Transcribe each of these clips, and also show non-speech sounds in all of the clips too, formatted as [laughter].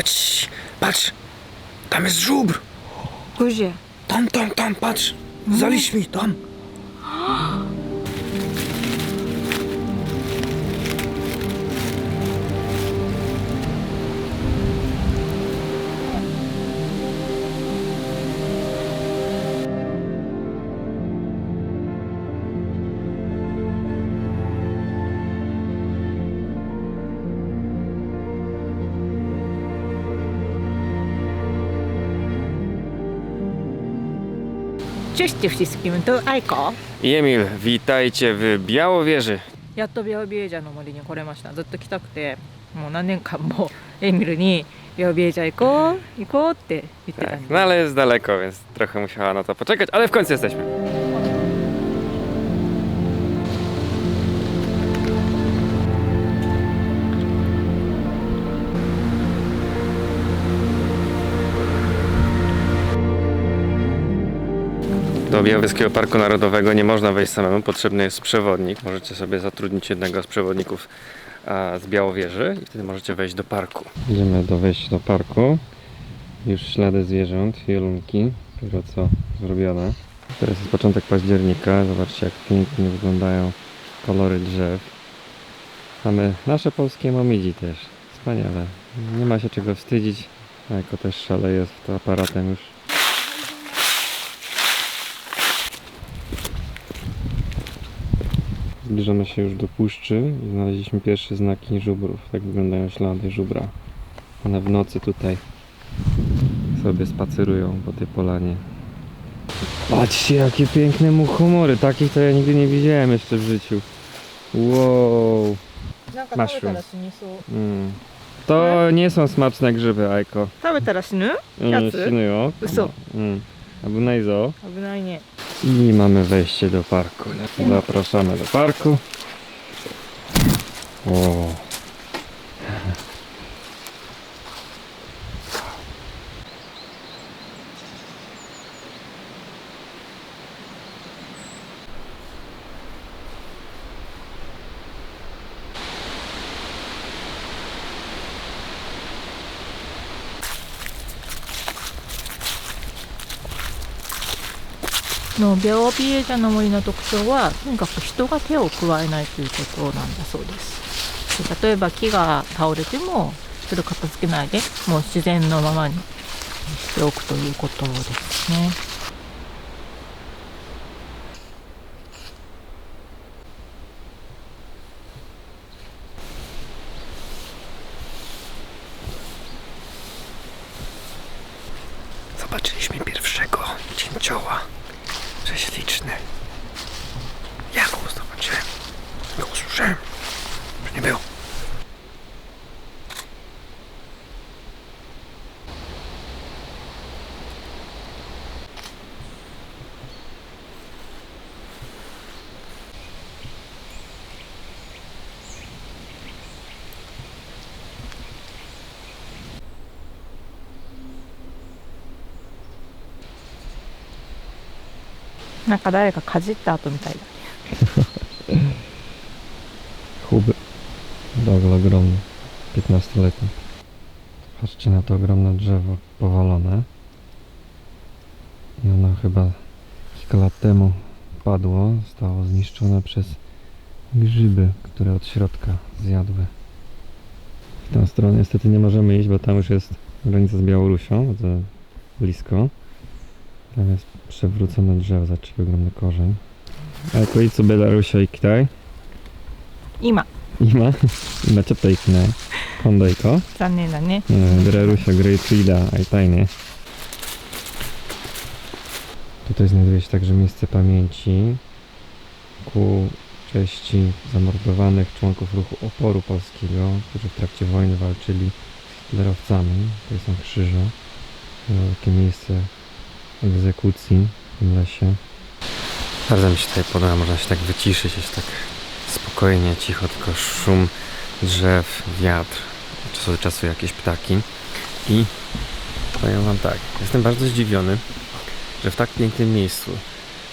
Chodź, patrz. Tam jest żubr. Gdzie? Tam, tam, tam, patrz. Za liśćmi, tam. Cześć wszystkim, to Aiko. I Emil, witajcie w Białowieży. やっとビアビエジャの森に来れましたずっと来たくてもう何年間もエミルにビアビエジャ行こう行こうって言ってた Tak, ん no で ale jest daleko, więc trochę musiała na to poczekać, ale w końcu jesteśmy. Do Białowieskiego Parku Narodowego nie można wejść samemu, potrzebny jest przewodnik. Możecie sobie zatrudnić jednego z przewodników z Białowieży i wtedy możecie wejść do parku. Idziemy do wejścia do parku. Już ślady zwierząt, jelunki, dopiero co zrobione. Teraz jest początek października. Zobaczcie jak pięknie wyglądają kolory drzew. Mamy nasze polskie momidzi też. Wspaniale. Nie ma się czego wstydzić. Jako też szaleje z aparatem już. Zbliżamy się już do puszczy i znaleźliśmy pierwsze znaki żubrów. Tak wyglądają ślady żubra. One w nocy tutaj sobie spacerują po tej polanie. Patrzcie jakie piękne muchomory. Takich to ja nigdy nie widziałem jeszcze w życiu. Wow. なんか食べたら死にそう Mm. To nie są smaczne grzyby, Ajko. 食べたら死ぬ Mm, Jacy? Sinują. Uso. Mm. Albo najzo. 危ないね i mamy wejście do parku. Zapraszamy do parku. O. のビアビエジャの森の特徴はとにかく人が手を加えないということなんだそうですで例えば木が倒れてもそれを片付けないでもう自然のままにしておくということですね Zobaczyliśmy pierwszego cięcioła. Prześliczny. Ja go zobaczyłem. Go usłyszałem. Że nie był. なんか誰かかじった後みたいだ Huby. [laughs] Dogl ogromny. 15-letni. Patrzcie na to ogromne drzewo powalone. I ono chyba kilka lat temu padło. Zostało zniszczone przez grzyby, które od środka zjadły. W tę stronę niestety nie możemy iść, bo tam już jest granica z Białorusią, bardzo blisko. Tam jest przewrócone drzewo, zaczęły ogromny korzeń. Ale to i co Belarusia i Kitaj? Ima. Ima? Ima ciepłej kinaj. Kondo i ko? Zannie da nie. Belarusia, Great Rida, i tajnie. Tutaj znajduje się także miejsce pamięci ku części zamordowanych członków ruchu oporu polskiego, którzy w trakcie wojny walczyli z hitlerowcami. Tutaj są krzyże. Takie miejsce egzekucji w lesie. Bardzo mi się tutaj podoba, można się tak wyciszyć, jest tak spokojnie, cicho, tylko szum drzew, wiatr, od czasu do czasu jakieś ptaki. I powiem Wam tak, jestem bardzo zdziwiony, że w tak pięknym miejscu,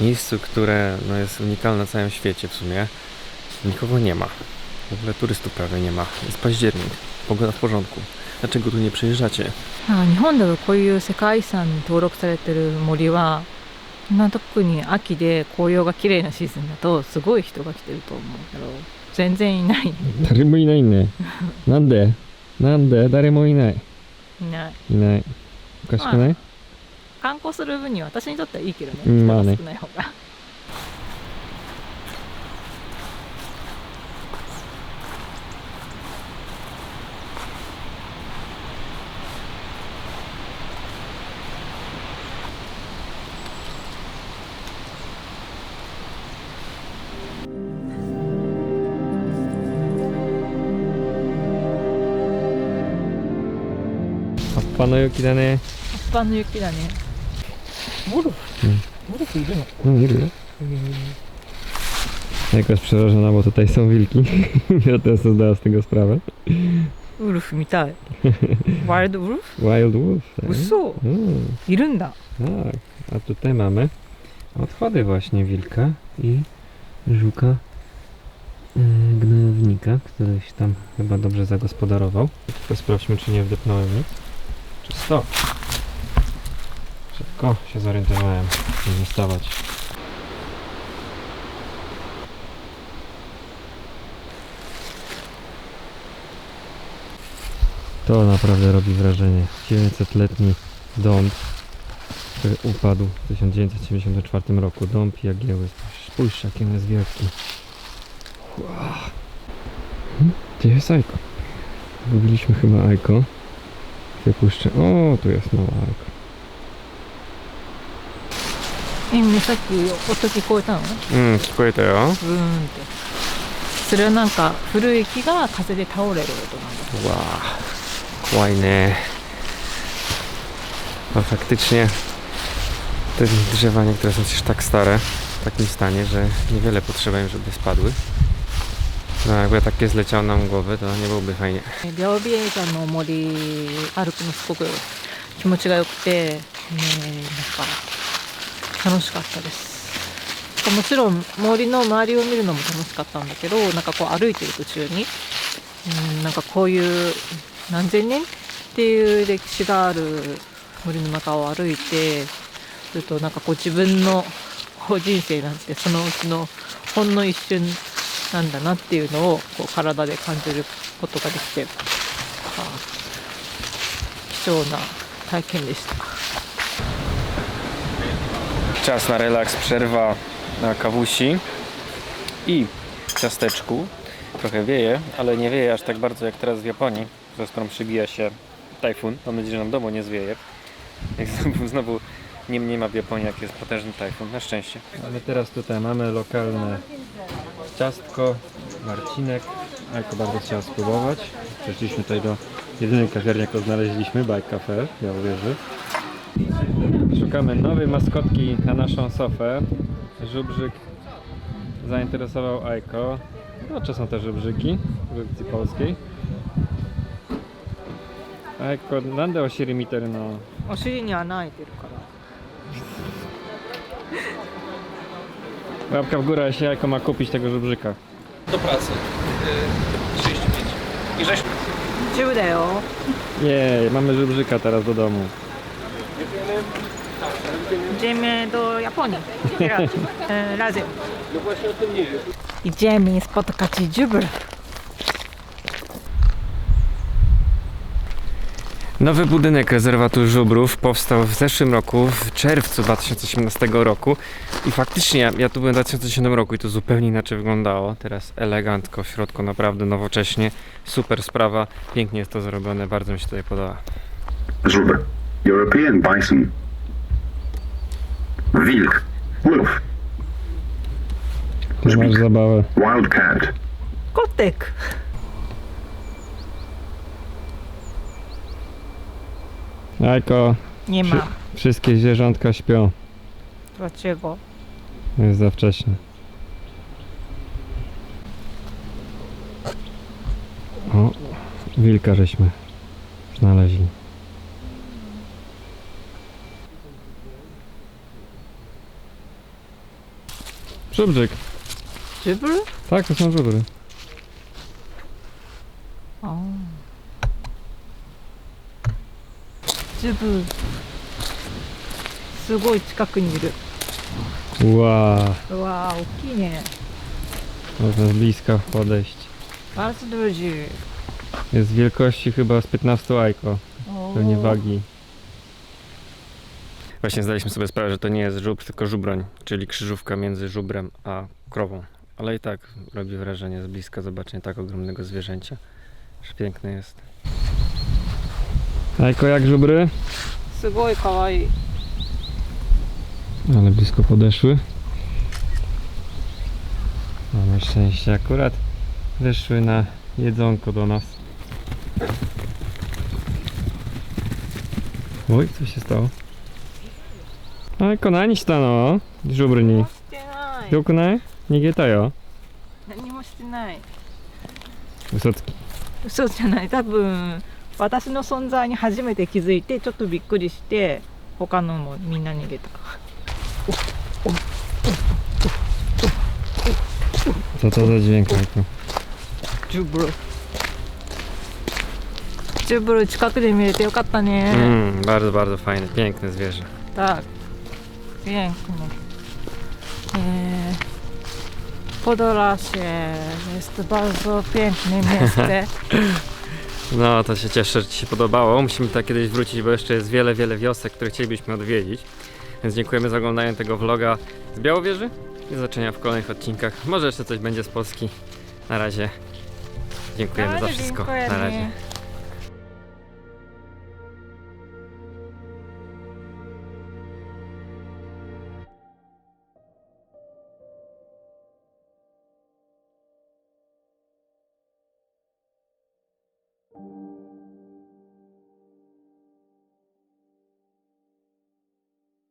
miejscu, które no, jest unikalne na całym świecie w sumie, nikogo nie ma. W ogóle turystów prawie nie ma. Jest październik, pogoda w porządku. Dlaczego tu nie przyjeżdżacie? あ日本だとこういう世界遺産に登録されてる森は今特に秋で紅葉が綺麗なシーズンだとすごい人が来てると思うけど全然いないね誰もいないね。なんでなんで誰もいない。いないいない。おかしくない観光する分には私にとってはいいけどねうんまあね人が少ない方がっぱの雪だね。葉っぱの雪だねゴルフ、うんゴルフいるの No, nie wiem. Jakoś przerażona, bo tutaj są wilki. [laughs] Ja teraz sobie zdała z tego sprawę. ウルフ見たいワイルドウルフ Wild [laughs] Wolf. tak? 嘘 Mm, いるんだ tak. A tutaj mamy odchody właśnie wilka i żuka e, gnojownika, któryś tam chyba dobrze zagospodarował. Tylko sprawdźmy, czy nie wdepnąłem nic. Czysto. Szybko się zorientowałem. Nie zostawać. To naprawdę robi wrażenie. 900-letni dąb, który upadł w 1974 roku. Dąb Jagieły. Spójrz, jaki on jest wielki. Hmm, Gdzie jest Aiko? Gubiliśmy chyba Aiko. Wypuszczę. O, tu jest mała Aiko. えみさっき音聞こえたの Mm, 聞こえたよ。ブーンってそれはなんか古い木が風で倒れる音なんだ Wow. Kłajne. No faktycznie te drzewa niektóre są przecież tak stare, w takim stanie, że niewiele potrzeba im, żeby spadły. No jakby takie zleciało nam głowy, to nie byłoby fajnie. ビャオビエイ山の森歩くのすごく気持ちが良くて、ね、なんか楽しかったですもちろん森の周りを見るのも楽しかったんだけどなんかこう歩いてる途中にうんなんかこういう何千年っていう歴史がある森の中を歩いてするとなんかこう自分のこう人生なんてそのうちのほんの一瞬なんだなっていうのをこう体で感じることができて、あ貴重な体験でした。 Czas na relaks, przerwa na kawusi i ciasteczku. Trochę wieje, ale nie wieje aż tak bardzo jak teraz w Japonii, przez którą przybija się tajfun. Mam nadzieję, że nam domu nie zwieje. Jak znowu, znowu nie, nie ma w Japonii, jak jest potężny tajfun. Na szczęście. Ale teraz tutaj mamy lokalne ciastko, Marcinek. Ajko bardzo chciała spróbować. Przeszliśmy tutaj do jedynej kawiarni, jaką znaleźliśmy, Bike Cafe, ja uwierzy. Szukamy nowej maskotki na naszą sofę. Żubrzyk zainteresował Ajko. No, czy są te żubrzyki w produkcji polskiej. Ajko, なんでお尻見てるのお尻に穴開いてるから。 Łapka w górę, jeśli jako ma kupić tego żebrzyka. Do pracy. Yy, 35. I żeśmy. Judeo. Jej, mamy żebrzyka teraz do domu. Idziemy do Japonii. [laughs] Razem. No właśnie o tym nie wiem. Idziemy spotkać dziubr. Nowy budynek rezerwatu żubrów powstał w zeszłym roku, w czerwcu 2018 roku i faktycznie ja, ja tu byłem w 2010 roku i to zupełnie inaczej wyglądało. Teraz elegancko, w środku naprawdę nowocześnie, super sprawa, pięknie jest to zrobione, bardzo mi się tutaj podoba. Żubr. European bison. Wilk. Wolf. Masz zabawę. Wildcat. Kotek. Ajko, Nie ma. wszystkie zwierzątka śpią, Dlaczego? jest za wcześnie. O, wilka żeśmy znaleźli. Żubrzyk. Dziubr? Tak, to są żubry. A. ジュブすごい近くにいる Wow, うわー大きいね można z bliska podejść. bardzo duży Jest wielkości chyba z 15 ajko, pewnie wagi. Właśnie zdaliśmy sobie sprawę, że to nie jest żubr, tylko żubroń, czyli krzyżówka między żubrem a krową. Ale i tak robi wrażenie z bliska zobaczenie tak ogromnego zwierzęcia, że piękne jest. Ajko jak żubry? すごい可愛い Ale blisko podeszły. Mamy szczęście, akurat weszły na jedzonko do nas. Oj, co się stało? Ajko,何したのジョブルに。してないよくない逃げたよ。何もしてない嘘つき。嘘じゃない多分 私の存在に初めて気づいてちょっとびっくりして他のもみんな逃げた。ジュブルジュブル近くで見れてよかったねうんファえポドラシェストバルドピンクのスベージュ No, to się cieszę, że Ci się podobało. Musimy tak kiedyś wrócić, bo jeszcze jest wiele, wiele wiosek, które chcielibyśmy odwiedzić. Więc dziękujemy za oglądanie tego vloga z Białowieży i zobaczenia w kolejnych odcinkach. Może jeszcze coś będzie z Polski. Na razie. Dziękujemy za wszystko. Na razie.